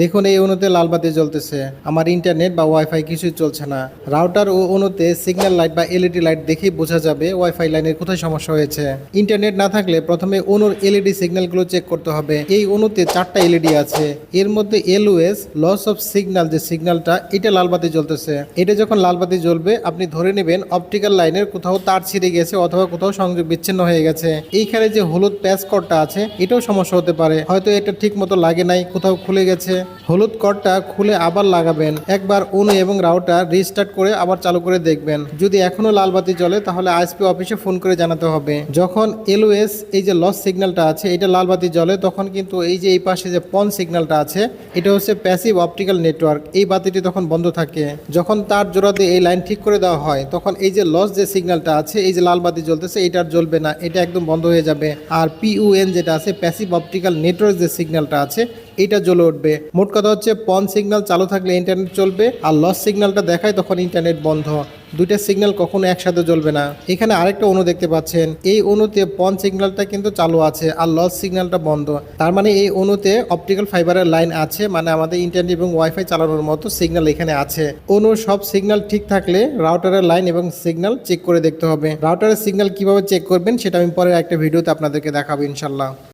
দেখুন, এই অণুতে লাল বাতি জ্বলতেছে। আমার ইন্টারনেট বা ওয়াইফাই কিছুই চলছে না। রাউটার ও অণুতে সিগন্যাল লাইট বা এলইডি লাইট দেখেই বোঝা যাবে ওয়াইফাই লাইনের কোথায় সমস্যা হয়েছে। ইন্টারনেট না থাকলে প্রথমে অণুর এলইডি সিগন্যালগুলো চেক করতে হবে। এই অণুতে চারটা এলইডি আছে। এর মধ্যে এলওএস লস অফ সিগন্যাল যে সিগন্যালটা এটা লাল বাতি জ্বলতেছে। এটা যখন লাল বাতি জ্বলবে, আপনি ধরে নেবেন অপটিক্যাল লাইনের কোথাও তার ছিঁড়ে গেছে অথবা কোথাও সংযোগ বিচ্ছিন্ন হয়ে গেছে। এইখানে যে হলুদ প্যাচ কর্ডটা আছে, এটাও সমস্যা হতে পারে। হয়তো এটা ঠিক মতো লাগে নাই, কোথাও খুলে গেছে। হলুদ কর্ডটা খুলে আবার লাগাবেন। একবার অনু এবং রাউটার রিস্টার্ট করে আবার চালু করে দেখবেন। যদি এখনও লাল বাতি জ্বলে, তাহলে আইএসপি অফিসে ফোন করে জানাতে হবে। যখন এলওএস, এই যে লস সিগন্যালটা আছে, এটা লাল বাতি জ্বলে, তখন কিন্তু এই যে এই পাশে যে পন সিগন্যালটা আছে, এটা হচ্ছে প্যাসিভ অপটিক্যাল নেটওয়ার্ক। এই বাতিটি তখন বন্ধ থাকে। যখন তার জোড়া দিয়ে এই লাইন ঠিক করে দেওয়া হয়, তখন এই যে লস যে সিগন্যালটা আছে, এই যে লাল বাতি জ্বলতেছে এটা আর জ্বলবে না, এটা একদম বন্ধ হয়ে যাবে। আর পিউএন যেটা আছে, প্যাসিভ অপটিক্যাল নেটওয়ার্ক যে সিগন্যালটা আছে এটা জ্বলে উঠবে। মোট কথা হচ্ছে, পন সিগন্যাল চালু থাকলে ইন্টারনেট চলবে, আর লস সিগন্যালটা দেখায় তখন ইন্টারনেট বন্ধ। দুইটা সিগন্যাল কখনো একসাথে জ্বলবে না। এখানে আরেকটা অণু দেখতে পাচ্ছেন। এই অণুতে পন সিগন্যালটা কিন্তু চালু আছে, আর লস সিগন্যালটা বন্ধ। তার মানে এই অণুতে অপটিক্যাল ফাইবারের লাইন আছে মানে আমাদের ইন্টারনেট এবং ওয়াইফাই চালানোর মতো সিগন্যাল এখানে আছে। অণুর সব সিগন্যাল ঠিক থাকলে রাউটারের লাইন এবং সিগন্যাল চেক করে দেখতে হবে। রাউটারের সিগন্যাল কীভাবে চেক করবেন, সেটা আমি পরে একটা ভিডিওতে আপনাদেরকে দেখাবো ইনশাল্লাহ